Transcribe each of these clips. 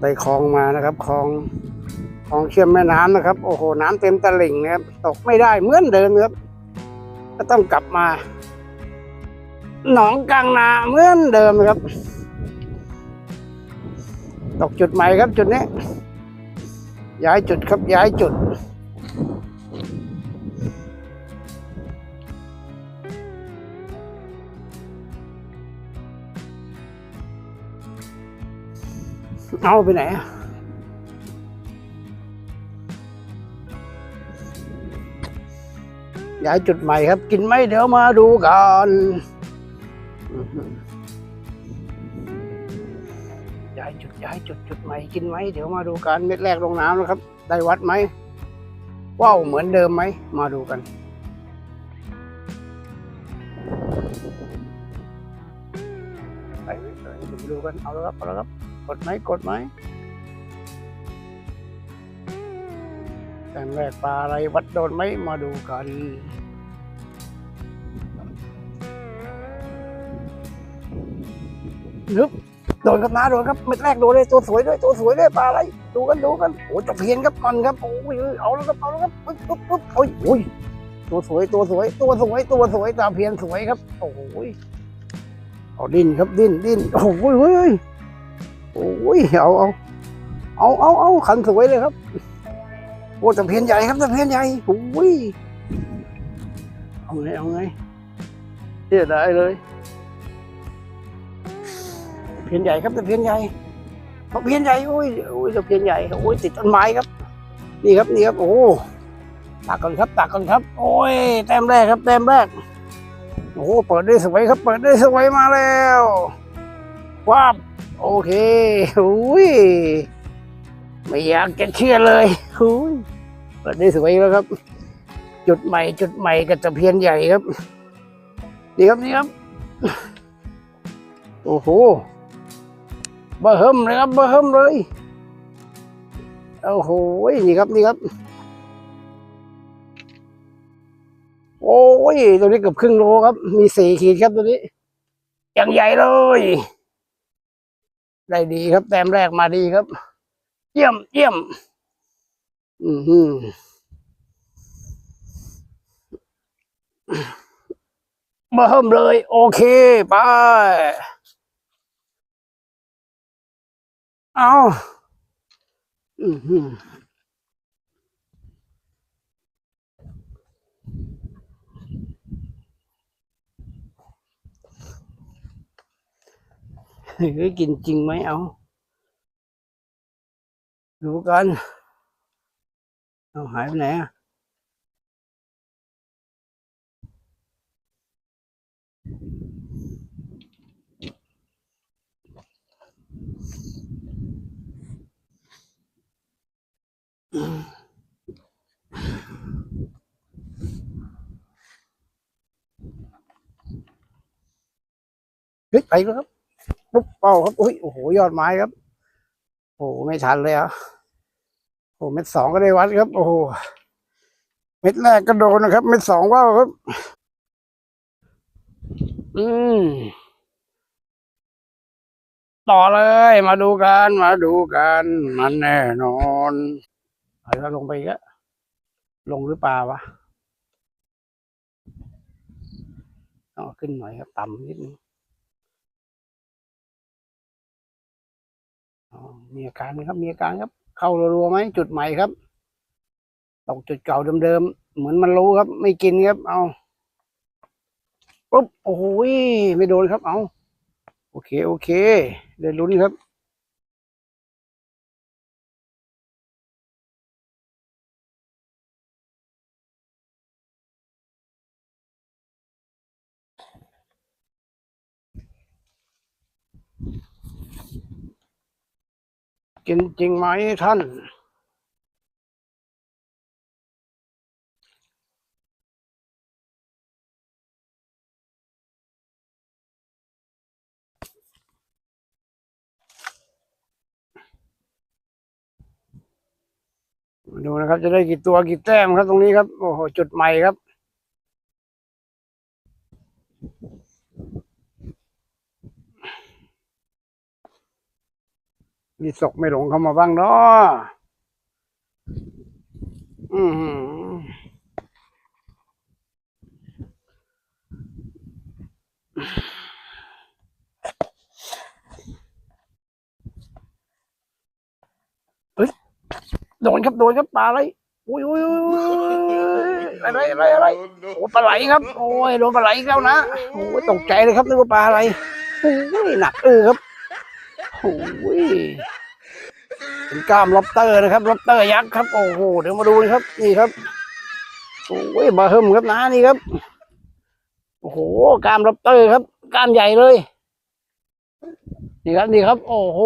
ไปคลองมานะครับคลองคลองเชื่อมแม่น้ำนะครับ โอ้โหน้ำเต็มตลิ่งนะครับตกไม่ได้เหมือนเดิมครับก็ต้องกลับมา หนองกลางนาเหมือนเดิมครับ ตกจุดใหม่ครับจุดนี้ ย้ายจุดครับย้ายจุด เอาไปไหนอะย้ายจุดใหม่ครับ กินไหมเดี๋ยวมาดูกันย้ายจุดย้ายจุดจุดใหม่กินไหมเดี๋ยวมาดูกันเม็ดแรกลงน้ำนะครับ ได้วัดไหมว้าวเหมือนเดิมไหมมาดูกันไปไปดูกันเอาแล้วครับเอาแล้วครับ กดไหมกดไหมแต้มแรกปลาอะไรวัดโดนไหมมาดูกันนึบโดนครับน้าโดนครับเม็ดแรกโดนเลยตัวสวยด้วยตัวสวยด้วยปลาอะไรดูกันดูกันโอ้ยตะเพียนครับมันครับโอ้ยเอาแล้วครับเอาแล้วครับปุ๊บปุ๊บปุ๊บโอ้ยโอ้ยตัวสวยตัวสวยตัวสวยตัวสวยตาเพียนสวยครับ โอ้ยเอาดิ้นครับดิ้นดิ้นโอ้ยเฮ้ย โอ้ยเอาเอาเอาเอาเอาขันสวยเลยครับโอ้ตะเพียนใหญ่ครับตะเพียนใหญ่โอ้ยเอาไงเอาไงเสียดายเลยเพียนใหญ่ครับตะเพียนใหญ่ตะเพียนใหญ่โอ้ยโอ้ยตะเพียนใหญ่โอ้ยติดต้นไม้ครับ นี่ครับนี่ครับโอ้ตักกันครับตักกันครับ โอ้ยแต้มแรกครับแต้มแรกโอ้เปิดได้สวยครับ เปิดได้สวยมาแล้วว้าบ โอเคอุ้ยไม่อยากจะเชื่อเลยอุ้ยเปิดได้สวยแล้วครับ จุดใหม่จุดใหม่กับตะเพียนใหญ่ครับนี่ครับนี่ครับ โอ้โหบอร์เฮิมเลยครับบอร์เฮิมเลยโอ้โหนี่ครับนี่ครับ โอ้ยตัวนี้เกือบครึ่งโลครับ มีสี่ขีดครับตัวนี้อย่างใหญ่เลย ได้ดีครับ แต้มแรกมาดีครับ เยี่ยมเยี่ยม อือหือเบิ่มเลย โอเค ไป เอาอือหือ เฮ้ยกินจริงไหมเอาดูกันเอาหายไปไหนอะเฮ้ยไปแล้วครับ ปุ๊บเป้าครับอุ้ยโอ้โหยอดไม้ครับ โอ้โหไม่ทันเลยอะโอ้เม็ดสองก็ได้วัดครับ โอ้โหเม็ดแรกก็โดนนะครับ เม็ดสองว่าวครับ อืมต่อเลยมาดูกันมาดูกันมันแน่นอนเอาแล้วลงไปอีกอะลงหรือเปล่าวะต้องขึ้นหน่อยครับ ต่ำนิดนึง มีอาการครับ มีอาการครับ เข้ารัวๆไหมจุดใหม่ครับตกจุดเก่าเดิมๆเหมือนมันรู้ครับ ไม่กินครับ เอาปุ๊บโอ้โหยไม่โดนครับ เอาโอเค โอเคได้ลุ้นครับ กินจริงไหมท่าน มาดูนะครับ จะได้กี่ตัวกี่แต้มครับตรงนี้ครับ โอ้โห จุดใหม่ครับ มีศกไม่หลงเข้ามาบ้างเนาะอือหือเฮ้ยโดนครับโดนครับปลาอะไรอุ้ยอุ้ยอุ้ยอะไรอะไรอะไรโอ้ปลาไหลครับ โอ้ยโดนปลาไหลแล้วนะโอ้ยตกใจเลยครับนึกว่าปลาอะไรโอ้ยหนักเออครับ โอ้ยเป็นกล้ามล็อบเตอร์นะครับล็อบเตอร์ยักษ์ครับโอ้โหเดี๋ยวมาดูนะครับ นี่ครับโอ้ยบาเฮิมครับนะนี่ครับโอ้โหกล้ามล็อบเตอร์ครับกล้ามใหญ่เลย นี่ครับนี่ครับ โอ้โห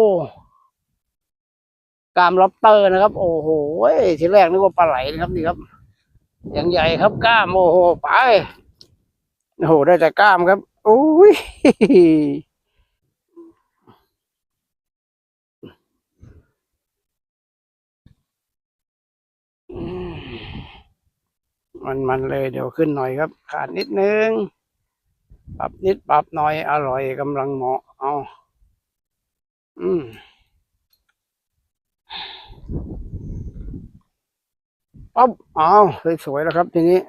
กล้ามล็อบเตอร์นะครับ โอ้โหทีแรกนึกว่าปลาไหลนะครับนี่ครับอย่างใหญ่ครับกล้ามโอ้โหไปโอ้โหได้แต่กล้ามครับโอ้ย มันมันเลยเดี๋ยวขึ้นหน่อยครับ ขาดนิดนึง ปรับนิดปรับหน่อยอร่อยกำลังเหมาะเอาอืมปั๊บเอาสวยๆแล้วครับทีนี้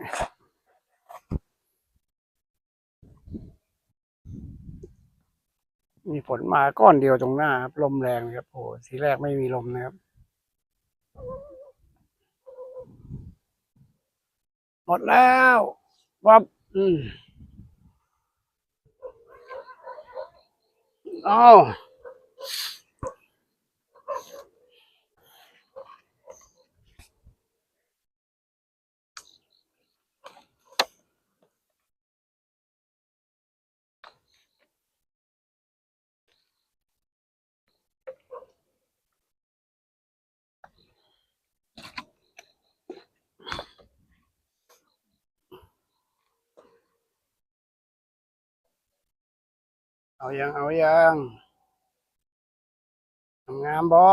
มีฝนมาก้อนเดียวตรงหน้าครับ ลมแรงครับโอ้ทีแรกไม่มีลมนะครับ หมดแล้ววับอืมเอา เอายังเอายังงามบอ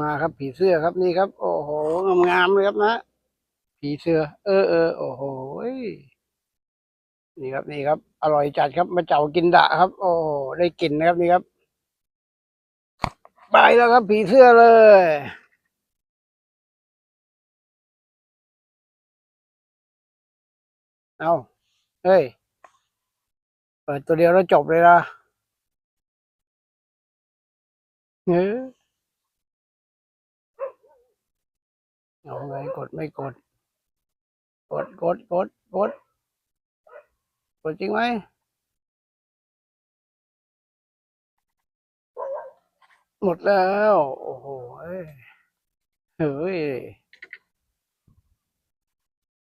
มาครับผีเสื้อครับนี่ครับ โอ้โหงามๆเลยครับนะ ผีเสื้อ เออเออโอ้โหนี่ครับนี่ครับ อร่อยจัดครับ มาเจ้ากินดะครับ โอ้โได้กลินนะครับนี่ครับ ไปแล้วครับผีเสื้อเลย เอาเฮ้ย เปิดตัวเดียวแล้วจบเลยนะเออเอาไงกดไม่กด กดกดกดกดกดจริงไหมหมดแล้ว โอ้โหเฮ้ยเฮ้ย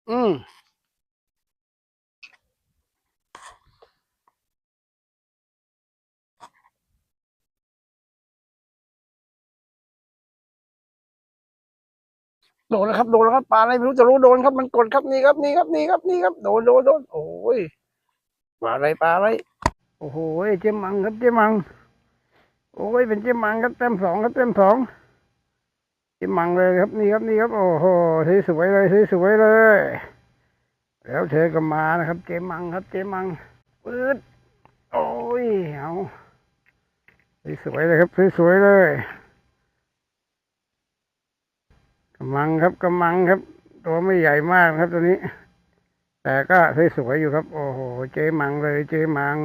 อืม โดนแล้วครับโดนแล้วครับปลาอะไรไม่รู้จะรู้โดนครับมันกดครับนี่ครับนี่ครับนี่ครับนี่ครับโดนโดนโดนโอ้ยปลาอะไรปลาอะไรโอ้โหเจ๊มังครับเจ๊มัง โอ้ยเป็นเจ๊มังครับเต็มสองครับเต็มสองเจ๊มังเลยครับนี่ครับนี่ครับ โอ้โหสวยเลยสวยเลย แล้วเธอก็มานะครับ เจ๊มังครับ เจ๊มังปืดโอ้ยเอาสวยเลยครับสวยเลย กำมังครับกำมังครับ ตัวไม่ใหญ่มากครับตัวนี้ แต่ก็สวยๆอยู่ครับ โอ้โห เจ๊มังเลยเจ๊มัง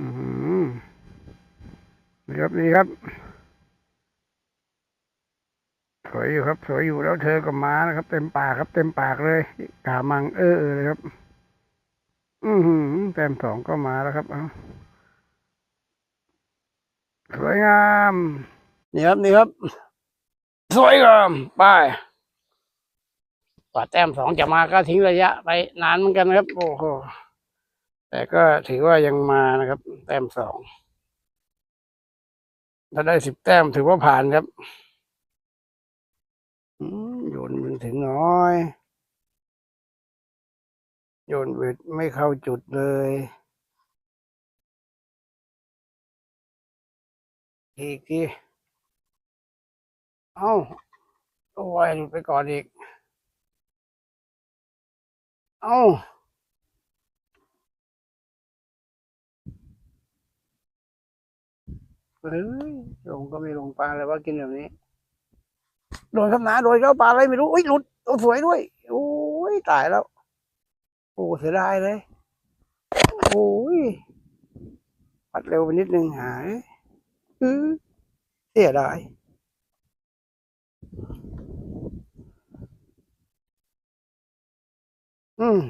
อือหือนี่ครับนี่ครับ สวยอยู่ครับ สวยอยู่แล้วเธอก็มานะครับ เต็มปากครับ เต็มปากเลยกามังเออเออเลยครับ อือหือแต้มสองก็มาแล้วครับเอาสวยงาม นี่ครับ นี่ครับ สวยงามไปกว่าแต้มสองจะมาก็ทิ้งระยะ ไปนานเหมือนกันนะครับ โอ้โหแต่ก็ถือว่ายังมานะครับ แต้มสองถ้าได้สิบแต้มถือว่าผ่านครับโยนมันถึงน้อย โยนเวทไม่เข้าจุดเลยอีกที เอ้าโอ้ยหลุดไปก่อนอีก เอ้าเฮ้ยลงก็ไม่ลงปลาเลยว่ากินแบบนี้ โดนครับนาโดนเข้าปลาอะไรไม่รู้อุ้ยหลุดโอ้สวยด้วย โอ้ยตายแล้ว โอ้เสียดายเลย โอ้ยปัดเร็วไปนิดนึงหายเสียดาย อืม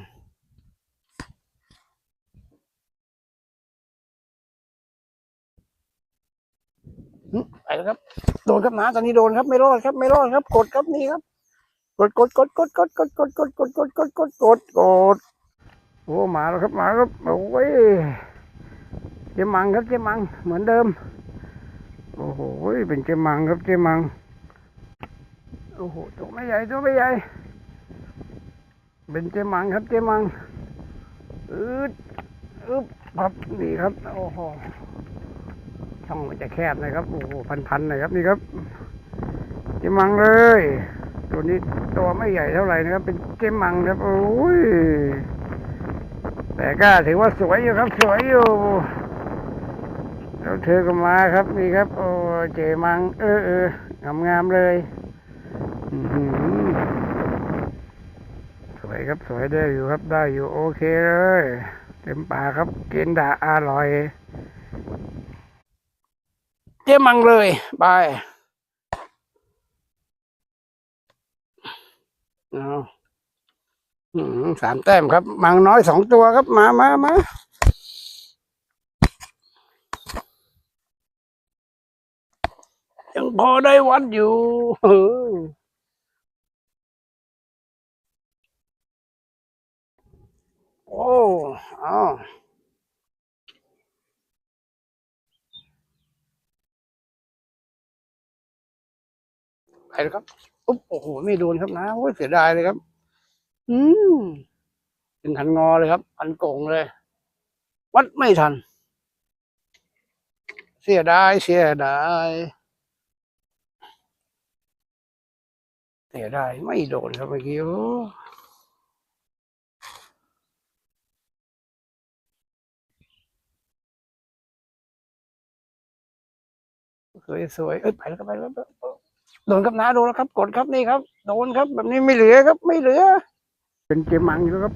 ไปแล้วครับ โดนครับหนาตอนนี้โดนครับ ไม่รอดครับ ไม่รอดครับ กดครับนี่ครับ กดกดกดกดกดกดกดกดกดกดกดกดกดกดโอ้หมาแล้วครับหมาครับโอ้ยเจมังครับเจมัง เหมือนเดิม โอ้โหเป็นเจมังครับเจมังโอ้โหตัวไม่ใหญ่ตัวไม่ใหญ่ เป็นเจมังครับเจมังอืดอึบพับนี่ครับโอ้โหช่องมันจะแคบนะครับโอ้โหพันๆหน่อยครับนี่ครับเจมังเลย ตัวนี้ตัวไม่ใหญ่เท่าไหร่นะครับ เป็นเจมังครับโอ้ยแต่ก็ถือว่าสวยอยู่ครับ สวยอยู่แล้วเธอก็มาครับนี่ครับ โอ้เจมัง เออเอองามๆเลยอื้อหือส วยครับสวยได้อยู่ครับได้อยู่โอเคเลย เต็มปากครับกินดาอร่อย เจ๊มังเลยบายเอาอืมสามแต้มครับ มังน้อยสองตัวครับมามามายังพอได้วัดอยู่ ออโอ้เอาไปแล้วครับอุ๊บโอ้โห ไม่โดนครับนะ โอ้ยเสียดายเลยครับ อืมถึงขันงอเลยครับพันโกงเลย วัดไม่ทัน เสียดาย เสียดาย เสียดาย ไม่โดนครับเมื่อกี้ สวยสวยเอ้ยไปแล้วไปแล้วโดนครับนะโดนแล้วครับ กดครับนี่ครับโดนครับ แบบนี้ไม่เหลือครับ ไม่เหลือ เป็นเกมมังอยู่ครับ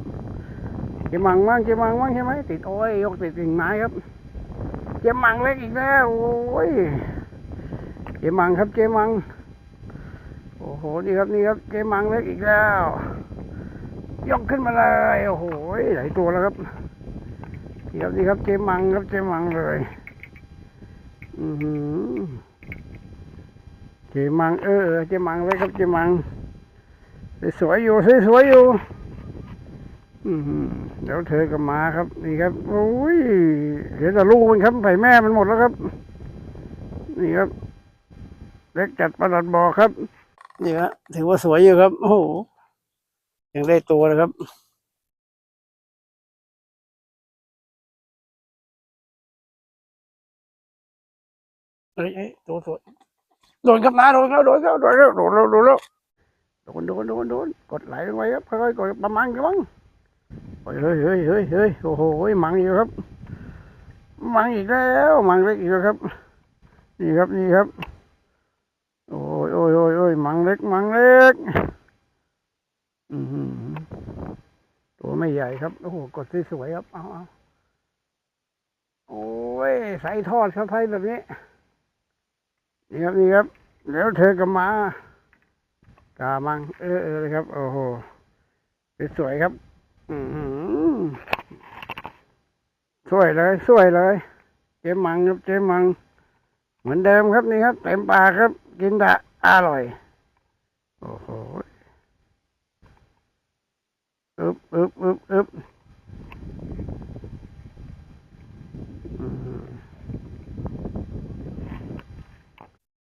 เกมมังมั่งเกมมังมั่งใช่ไหมติดโอ้ยยกติดกิ่งไม้ครับ เกมมังเล็กอีกแล้วโอ้ยเกมมังครับเกมมังโอ้โหนี่ครับนี่ครับเกมมังเล็กอีกแล้ว ยกขึ้นมาเลยโอ้โหหลายตัวแล้วครับนี่ครับนี่ครับเจมังครับเจมังเลย อือหือเจมังเออเจมังเลยครับเจมังสวยอยู่สวยๆอยู่เดี๋ยวเธอก็มาครับ นี่ครับโอ้ยเดี๋ยวแต่ลูกมันครับไผ่แม่มันหมดแล้วครับ นี่ครับ เล็กจัดประหลัดบอครับ นี่ฮะถือว่าสวยอยู่ครับ โอ้โหยังได้ตัวเลยครับ เอ้ยเอ้ยตัวสวยโดนครับนะโดนแล้วโดนแล้วโดนแล้วโดนแล้วโดนแล้วโดนโดนโดนโดนกดไหลลงไปครับค่อยๆกดประมาณกันมั้งเฮ้ยเฮ้ยเฮ้ยเฮ้ยเฮ้ยโอ้โหมังอยู่ครับ มังอีกแล้วมังเล็กอีกแล้วครับ นี่ครับนี่ครับ โอ้ยโอ้ยโอ้ยโอ้ยมังเล็กมังเล็กอือหือตัวไม่ใหญ่ครับโอ้โหกดสวยๆครับเอาเอาโอ้ยใส่ทอดครับไทยแบบนี้ นี่ครับนี่ครับแล้วเธอก็มา กามัง เออเออเลยครับ โอ้โหสวยๆครับ อือหือสวยเลยสวยเลย เจ๊มังครับเจ๊มัง เหมือนเดิมครับนี่ครับเต็มปากครับ กินดะอร่อย โอ้โหอึบอึบอึบอึบ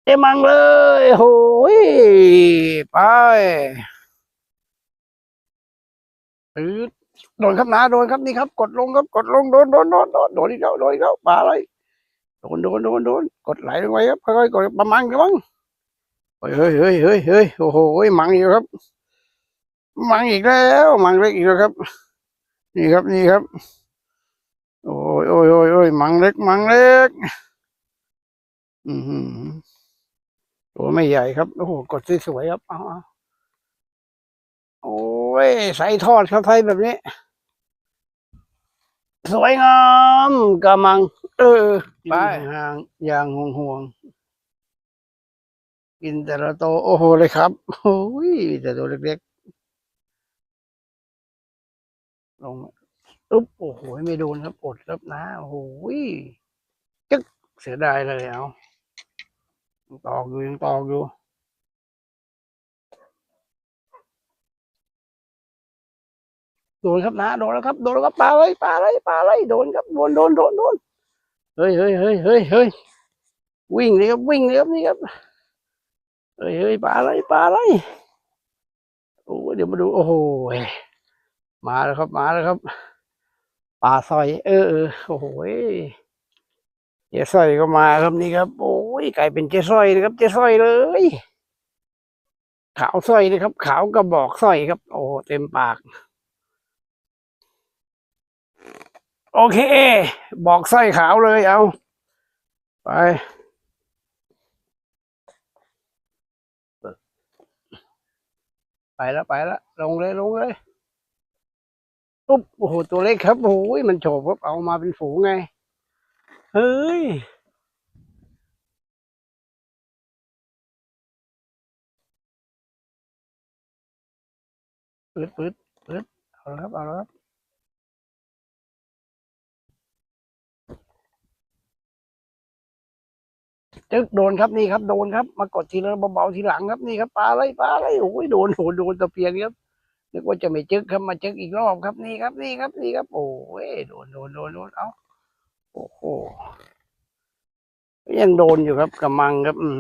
เจมังเลยโหยไปปืดโดนครับนาโดนครับนี่ครับ กดลงครับกดลงโดนโดนโดนโดนโดนอีกแล้วโดนอีกแล้วปลาอะไรโดนโดนโดนโดนกดไหลลงไปครับค่อยๆกดประมาณกันมั้งเฮ้ยเฮ้ยเฮ้ยเฮ้ยโอ้โหมังอยู่ครับ มังอีกแล้วมังเล็กอีกแล้วครับ นี่ครับนี่ครับ โอ้ยโอ้ยโอ้ยมังเล็กมังเล็ก อือหือ ตัวไม่ใหญ่ครับ โอ้โห กดสวยๆครับเอาเอาโอ้ยใส่ทอดครับไทยแบบนี้ สวยงามกะมัง เออ ไปห่างอย่างห่วงห่วงกินแต่ละโตวโอ้โหเลยครับ โอ้ยแต่ตัวเล็กๆ ลงอุ๊บโอ้โห ไม่โดนครับอดครับนะ โอ้โหจึ๊กเสียดายเลยเอา ตอกอยู่ยังตอกอยู่โดนครับนะโดนแล้วครับโดนแล้วครับปลาเลยปลาเลยปลาเลยโดนครับโดนโดนโดนโดนเฮ้ยเฮ้ยเฮ้ยเฮ้ยเฮ้ยวิ่งเลยครับวิ่งเลยครับนี่ครับเฮ้ยเฮ้ยปลาเลยปลาเลยโอ้เดี๋ยวมาดูโอ้โหมาแล้วครับมาแล้วครับปลาสอย เออเออโอ้โหเจ๊สอยก็มาครับนี่ครับ โอ้ ยกลายเป็นเจ๊สร้อยนะครับ เจ๊สร้อยเลย ขาวสร้อยเลยครับ ขาวกระบอกสร้อยครับ โอ้เต็มปาก โอเค บอกไส้อยขาวเลยเอา ไปไปแล้วไปแล้วลงเลยลงเลยปุ๊บโอ้โหตัวเล็กครับโอ้ยมันโฉบครับเอามาเป็นฝูงไง เฮ้ย ปืดปืดปืดเอาแล้วครับ เอาแล้วครับจึกโดนครับนี่ครับโดนครับ มากดทีละเบาๆทีหลังครับนี่ครับปลาอะไรปลาอะไรโอ้ยโดนโดนโดนตะเพียนครับนึกว่าจะไม่จึ๊กครับมาจึ๊กอีกรอบครับนี่ครับนี่ครับนี่ครับ โอ้ยโดนโดนโดนโดนเอาโอ้โหยังโดนอยู่ครับกำมังครับ อื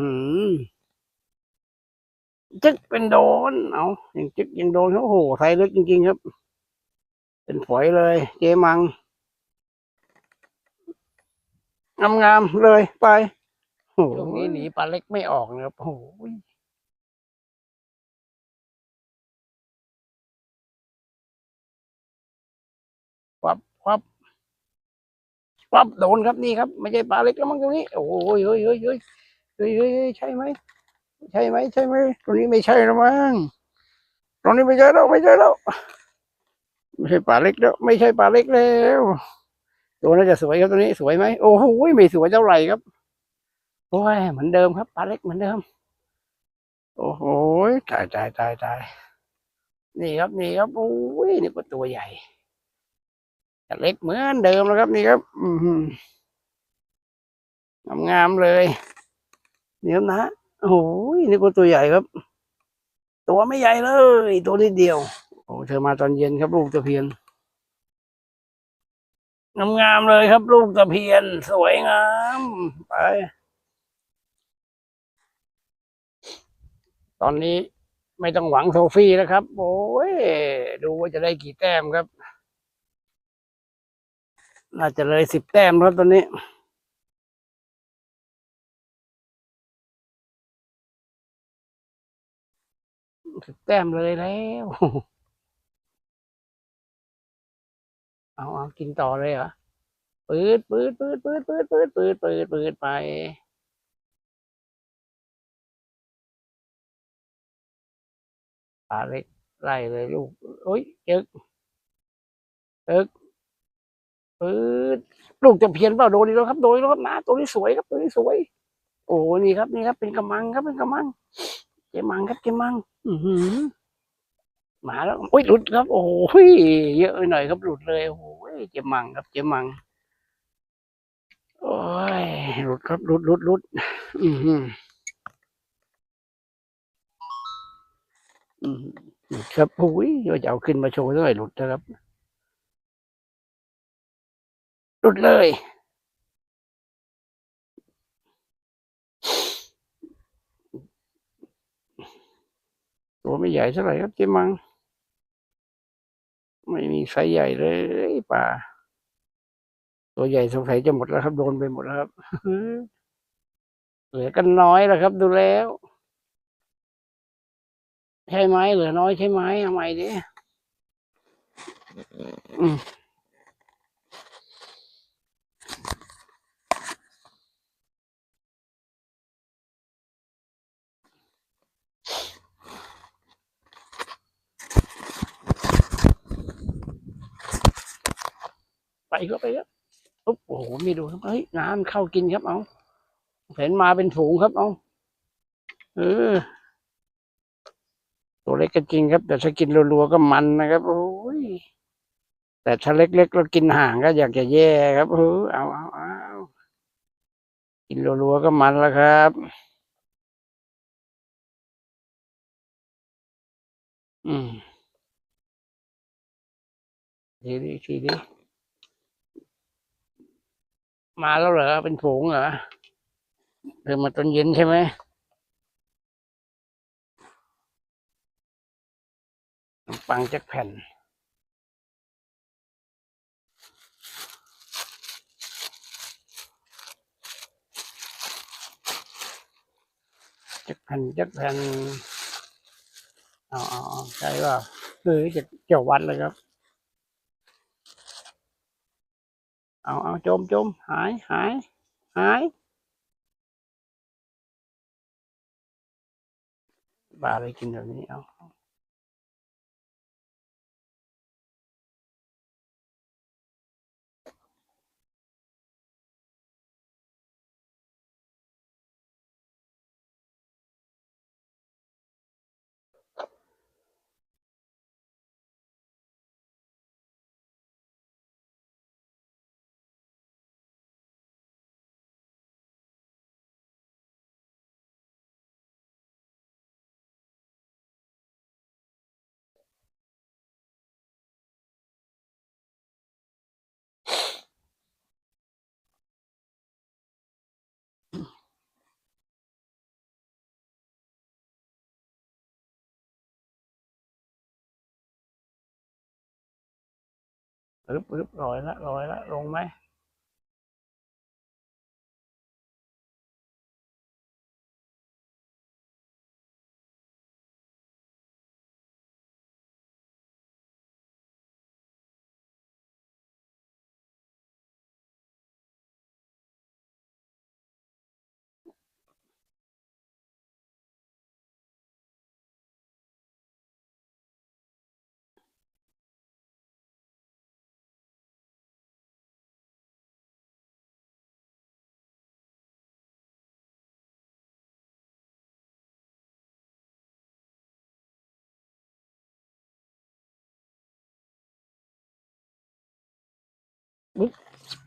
จึกเป็นโดน เอาอยังจึกยังโดนโอ้โหไทยลึกจริง ๆ ครับ เป็นฝอยเลย เจมังงามๆเลยไปโอ้โหช่วงนี้หนีปลาเล็กไม่ออกนะครับโอ้โหวับวับวับโดนครับนี่ครับ ไม่ใช่ปลาเล็กแล้วมั้งตรงนี้ โอ้ยเฮ้ยเฮ้ยเฮ้ยเฮ้ยเฮ้ยเฮ้ยใช่ไหม ใช่ไหมใช่ไหมตรงนี้ไม่ใช่แล้วมั้งตรงนี้ไม่ใช่แล้วไม่ใช่แล้วไม่ใช่ปลาเล็กแล้ว ไม่ใช่ปลาเล็กแล้วตัวน่าจะสวยครับตัวนี้สวยไหมโอ้โหไม่สวยเท่าไหร่ครับโอ้ยเหมือนเดิมครับปลาเล็กเหมือนเดิม โอ้โหตายตายตายตายนี่ครับนี่ครับโอ้ยนี่ก็ตัวใหญ่เล็กเหมือนเดิมแล้วครับนี่ครับ อืมงามๆเลยนี่ครับนะ โอ้โหนี่ก็ตัวใหญ่ครับ ตัวไม่ใหญ่เลย ตัวนิดเดียว โอ้เธอมาตอนเย็นครับ ลูกตะเพียนงามๆเลยครับ ลูกตะเพียน สวยงาม ไป ตอนนี้ไม่ต้องหวังโทฟี่แล้วครับ โอ้ยดูว่าจะได้กี่แต้มครับ น่าจะเลยสิบแต้มครับตอนนี้ สิบแต้มเลยแล้ว เอาเอากินต่อเลยเหรอปืดปืดปืดปืดปืดปืดปืดปืดปืดไปปลาเล็กไล่เลยลูกโอ้ยเจึกเจึกปืดลูกจะเพียนเปล่าโดนอีกแล้วครับ โดนแล้วครับนะตัวนี้สวยครับตัวนี้สวย โอ้นี่ครับนี่ครับ เป็นกระมังครับเป็นกระมัง จมังครับเจมัง อือหือมาแล้วโอ้ยหลุดครับ โอ้โหเยอะหน่อยครับหลุดเลยโอ้โหเจมังครับเจมัง โอ้ยหลุดครับหลุดหลุดหลุดอือหืออืมหลุดครับโอ้ยว่าจะเอาขึ้นมาโชว์เท่าไหร่หลุดนะครับ หลุดเลย ตัวไม่ใหญ่เท่าไหร่ครับเจมัง ไม่มีไซส์ใหญ่เลยป่า ตัวใหญ่สงสัยจะหมดแล้วครับ โดนไปหมดแล้วครับเหลือกันน้อยแล้วครับ ดูแล้วใช่ไหมเหลือน้อยใช่ไหมทำไมดิ ไปก็ไปครับปุ๊บโอ้โหมีดูครับเฮ้ยน้ำเข้ากินครับ เอาเห็นมาเป็นฝูงครับ เอาเออตัวเล็กก็จริงครับ แต่ถ้ากินรัวๆก็มันนะครับโอ้ยแต่ถ้าเล็กๆแล้วกินห่างก็อยากจะแย่ครับเออเอาเอาเอากินรัวๆก็มันแล้วครับอืมทีนี้ทีนี้ มาแล้วเหรอ เป็นฝูงเหรอเดินมาตอนเย็นใช่ไหมปังจักแผ่น จักแผ่นจักแผ่นอาเอใช่ว่าเฮ้ยจะเจ้าวัดเลยครับ เอาเอาจมจมหายหายหายบาไปกินแบบนี้เอา ปึ๊บปึ๊บลอยละลอยละลงไหม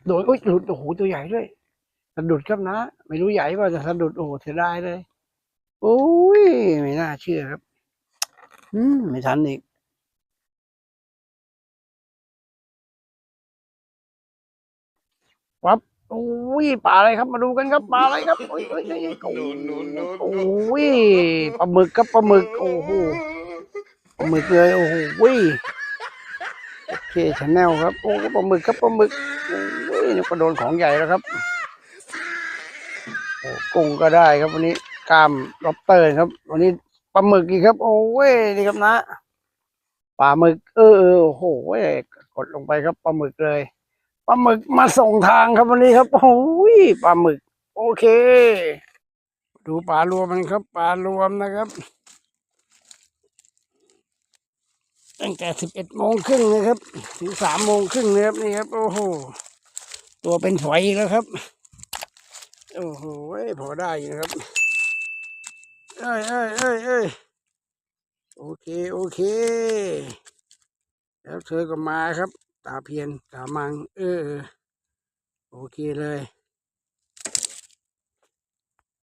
โดนอุ้ยหลุดโอ้โหตัวใหญ่ด้วยสะดุดครับนะ ไม่รู้ใหญ่ป่ะแต่สะดุดโอ้เสียดายเลยโอ้ยไม่น่าเชื่อครับ อืมไม่ทันอีกโอ้ยปลาอะไรครับมาดูกันครับปลาอะไรครับโอ้ยโอ้ยโอ้ยโอ้ยปลาหมึกครับปลาหมึก โอ้โหปลาหมึกเลยโอ้โห เคชาแนลครับ โอ้ปลาหมึกครับปลาหมึกโอ้ยนี่ก็โดนของใหญ่แล้วครับโอ้กุ้งก็ได้ครับวันนี้กามล็อบเตอร์ครับ วันนี้ปลาหมึกอีกครับ โอ้ยนี่ครับนะปลาหมึกเออเออโอ้โหกดลงไปครับปลาหมึกเลยปลาหมึกมาส่งทางครับวันนี้ครับโอ้ยปลาหมึก โอเค ดูปลารวมมันครับปลารวมนะครับ ตั้งแต่สิบเอ็ดโมงครึ่งนะครับ ถึงสามโมงครึ่งนะครับนี่ครับ โอ้โห ตัวเป็นฝอยแล้วครับ โอ้โหพอได้อยู่นะครับเอ้ยเอ้ยเอ้ยเอ้ยโอเค โอเค แล้วเธอก็มาครับ ตาเพียนตามัง เออ โอเคเลย